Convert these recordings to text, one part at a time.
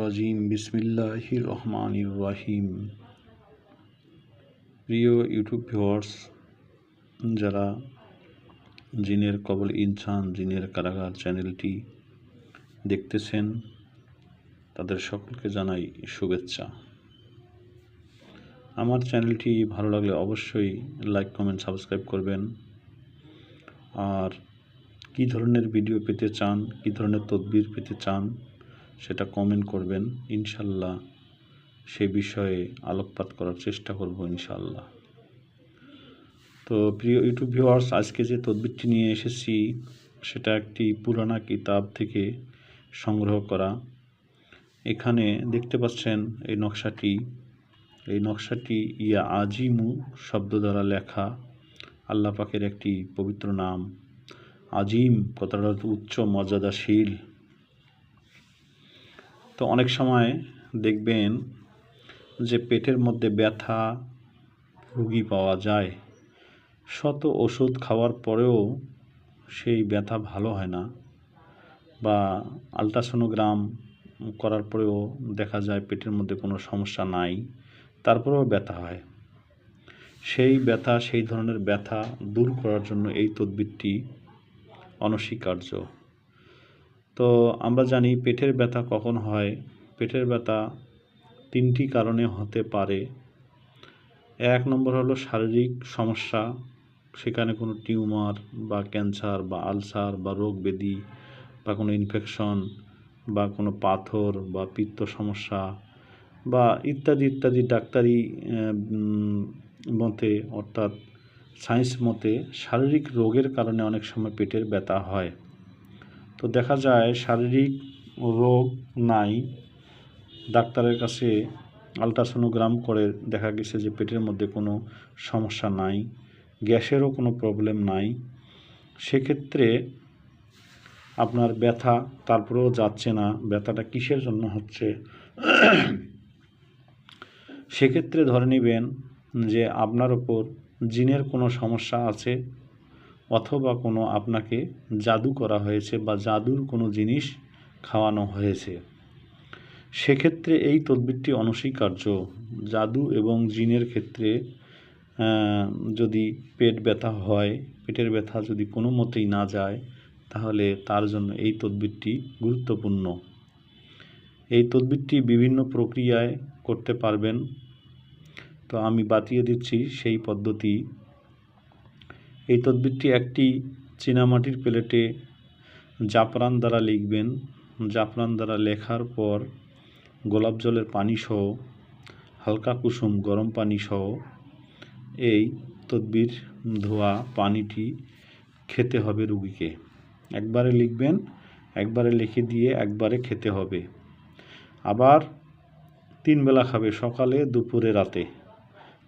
রাজিম বিসমিল্লাহ রহমান রাহিম। প্রিয় ইউটিউব ভিউয়ার্স, যারা জিনের কবল ইনসান, জিনের কারাগার চ্যানেলটি দেখতেছেন, তাদের সকলকে জানাই শুভেচ্ছা। আমার চ্যানেলটি ভালো লাগলে অবশ্যই লাইক, কমেন্ট, সাবস্ক্রাইব করবেন। আর কী ধরনের ভিডিও পেতে চান, কী ধরনের তদবির পেতে চান, সেটা কমেন্ট করবেন। ইনশাল্লাহ সে বিষয়ে আলোকপাত করার চেষ্টা করব ইনশাল্লাহ। তো প্রিয় ইউটিউব ভিউয়ার্স, আজকে যে তদবিরটি নিয়ে এসেছি, সেটা একটি পুরানা কিতাব থেকে সংগ্রহ করা। এখানে দেখতে পাচ্ছেন এই নকশাটি। এই নকশাটি ইয়া আজিমু শব্দ দ্বারা লেখা। আল্লাহ পাকের একটি পবিত্র নাম। আজিম, কথাটা উচ্চ, মর্যাদাশীল। তো অনেক সময় দেখবেন যে পেটের মধ্যে ব্যথা, রুগী পাওয়া যায়। শত ওষুধ খাওয়ার পরেও সেই ব্যথা ভালো হয় না বা আলট্রাসোনোগ্রাম করার পরেও দেখা যায় পেটের মধ্যে কোনো সমস্যা নাই, তারপরেও ব্যথা হয়। সেই ব্যথা, সেই ধরনের ব্যথা দূর করার জন্য এই তদবিরটি অনস্বীকার্য। তো আমরা জানি পেটের ব্যথা কখন হয়। পেটের ব্যথা তিনটি কারণে হতে পারে। এক নম্বর হলো শারীরিক সমস্যা, সেখানে কোনো টিউমার বা ক্যান্সার বা আলসার বা রোগ ব্যাধি বা কোনো ইনফেকশন বা কোনো পাথর বা পিত্ত সমস্যা বা ইত্যাদি ইত্যাদি ডাক্তারি মতে অর্থাৎ সায়েন্স মতে শারীরিক রোগের কারণে অনেক সময় পেটের ব্যথা হয়। তো দেখা যায় শারীরিক রোগ নাই। ডাক্তারের কাছে আলট্রাসোনোগ্রাম করে দেখা গেছে যে পেটের মধ্যে কোনো সমস্যা নাই, গ্যাসেরও কোনো প্রবলেম নাই। সেক্ষেত্রে আপনার ব্যথা তারপরেও যাচ্ছে না, ব্যথাটা কিসের জন্য হচ্ছে? সেক্ষেত্রে ধরে নেবেন যে আপনার ওপর জিনের কোনো সমস্যা আছে? অথবা কোনো আপনাকে জাদু করা হয়েছে বা জাদুর কোনো জিনিস খাওয়ানো হয়েছে? সেক্ষেত্রে এই তদবিরটি অনস্বীকার্য। জাদু এবং জিনের ক্ষেত্রে যদি পেট ব্যথা হয়, পেটের ব্যথা যদি কোনো মতেই না যায়, তাহলে তার জন্য এই তদবিরটি গুরুত্বপূর্ণ। এই তদবিরটি বিভিন্ন প্রক্রিয়ায় করতে পারবেন। তো আমি বাতিয়ে দিচ্ছি সেই পদ্ধতি। এই তদবিরটি একটি চীনামাটির প্লেটে জাফরান দ্বারা লিখবেন। জাফরান দ্বারা লেখার পর গোলাপ জলের পানি সহ, হালকা কুসুম গরম পানি সহ এই তদবির ধোয়া পানিটি খেতে হবে রুগীকে। একবারে লিখবেন, একবারে লিখে দিয়ে একবারে খেতে হবে। আবার তিন বেলা খাবে সকালে, দুপুরে, রাতে।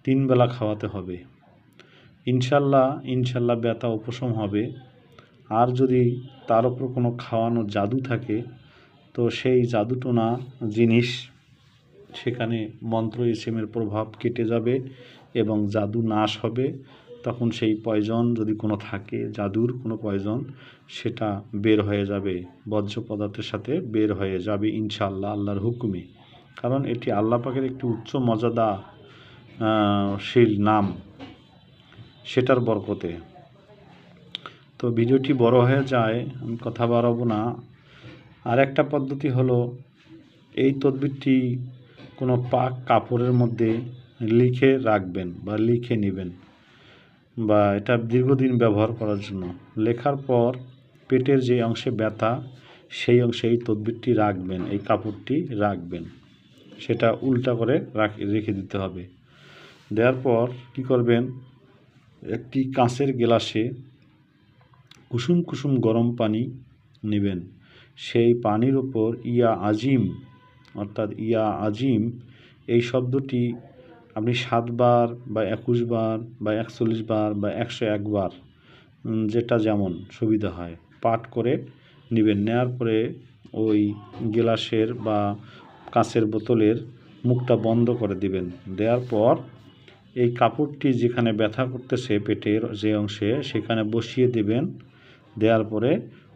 তিন বেলা খাওয়াতে হবে। ইনশাল্লাহ ইনশাল্লাহ ব্যথা উপশম হবে। আর যদি তার উপর কোনো খাওয়ানো জাদু থাকে, তো সেই জাদুটোনা জিনিস সেখানে মন্ত্র ইসেমের প্রভাব কেটে যাবে এবং জাদু নাশ হবে। তখন সেই পয়জন যদি কোনো থাকে, জাদুর কোনো পয়জন, সেটা বের হয়ে যাবে, বর্জ্য পদার্থের সাথে বের হয়ে যাবে ইনশাল্লাহ, আল্লাহর হুকুমে। কারণ এটি আল্লাহ পাকের একটি উচ্চ মর্যাদা শীল নাম, সেটার বরকতে। তো ভিডিওটি বড় হয়ে যায়, আমি কথা বাড়াবো না। আর একটা পদ্ধতি হলো, এই তদবিরটি কোনো পাক কাপড়ের মধ্যে লিখে রাখবেন বা লিখে নেবেন বা এটা দীর্ঘদিন ব্যবহার করার জন্য। লেখার পর পেটের যে অংশে ব্যথা, সেই অংশে এই তদবিরটি রাখবেন, এই কাপড়টি রাখবেন। সেটা উল্টা করে রাখ, রেখে দিতে হবে। দেওয়ার পর কি করবেন? একটি কাঁচের গ্লাসে কুসুম কুসুম গরম পানি নেবেন। সেই পানির ওপর ইয়া আজিম, অর্থাৎ ইয়া আজিম, এই শব্দটি আপনি সাতবার বা একুশ বার বা একচল্লিশ বার বা একশো একবার যেটা যেমন সুবিধা হয়, পাঠ করে নেবেন। নেওয়ার পরে ওই গ্লাসের বা কাঁচের বোতলের মুখটা বন্ধ করে দিবেন। দেওয়ার পর এই কাপড়টি যেখানে ব্যথা করতেছে পেটের যে অংশে, সেখানে বসিয়ে দেবেন। দেওয়ার পরে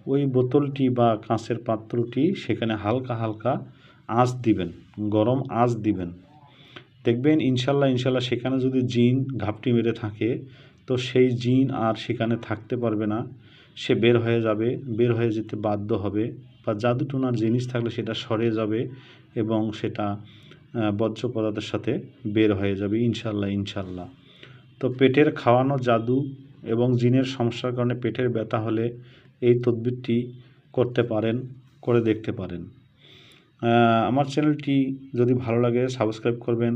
ওই বোতলটি বা কাঁচের পাত্রটি সেখানে হালকা হালকা আঁচ দিবেন, গরম আঁচ দিবেন। দেখবেন ইনশাল্লাহ ইনশাল্লাহ সেখানে যদি জিন, ঘাপটি মেরে থাকে, তো সেই জিন আর সেখানে থাকতে পারবে না। সে বের হয়ে যাবে, বের হয়ে যেতে বাধ্য হবে। বা জাদুটোনার জিনিস থাকলে সেটা সরে যাবে এবং সেটা বর্জ্য পদার্থের সাথে বের হয়ে যাবে ইনশাল্লাহ ইনশাল্লাহ তো পেটের খাওয়ানো জাদু এবং জিনের সমস্যার কারণে পেটের ব্যথা হলে এই তদবিরটি করতে পারেন, করে দেখতে পারেন। আমার চ্যানেলটি যদি ভালো লাগে, সাবস্ক্রাইব করবেন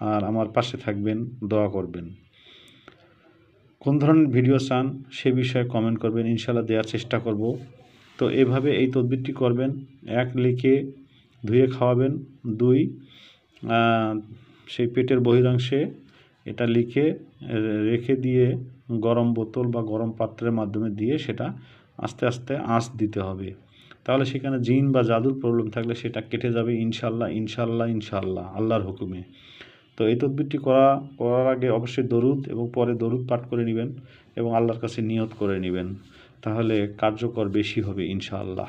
আর আমার পাশে থাকবেন, দোয়া করবেন। কোন ধরনের ভিডিও চান সে বিষয়ে কমেন্ট করবেন ইনশাল্লাহ দেওয়ার চেষ্টা করব। তো এভাবে এই তদবিরটি করবেন, এক লিখে ধুয়ে খাওয়াবেন। দুই সেই পেটের বহিরাংশে এটা লিখে রেখে দিয়ে গরম বোতল বা গরম পাত্রের মাধ্যমে দিয়ে সেটা আস্তে আস্তে আঁচ দিতে হবে। তাহলে সেখানে জিন বা জাদুর প্রবলেম থাকলে সেটা কেটে যাবে ইনশাল্লাহ ইনশাল্লাহ ইনশাল্লাহ আল্লাহর হুকুমে। তো এই তদবিরটি করা, করার আগে অবশ্যই দরুদ এবং পরে দরুদ পাঠ করে নেবেন এবং আল্লাহর কাছে নিয়ত করে নেবেন। তাহলে কার্যকর বেশি হবে ইনশাআল্লাহ।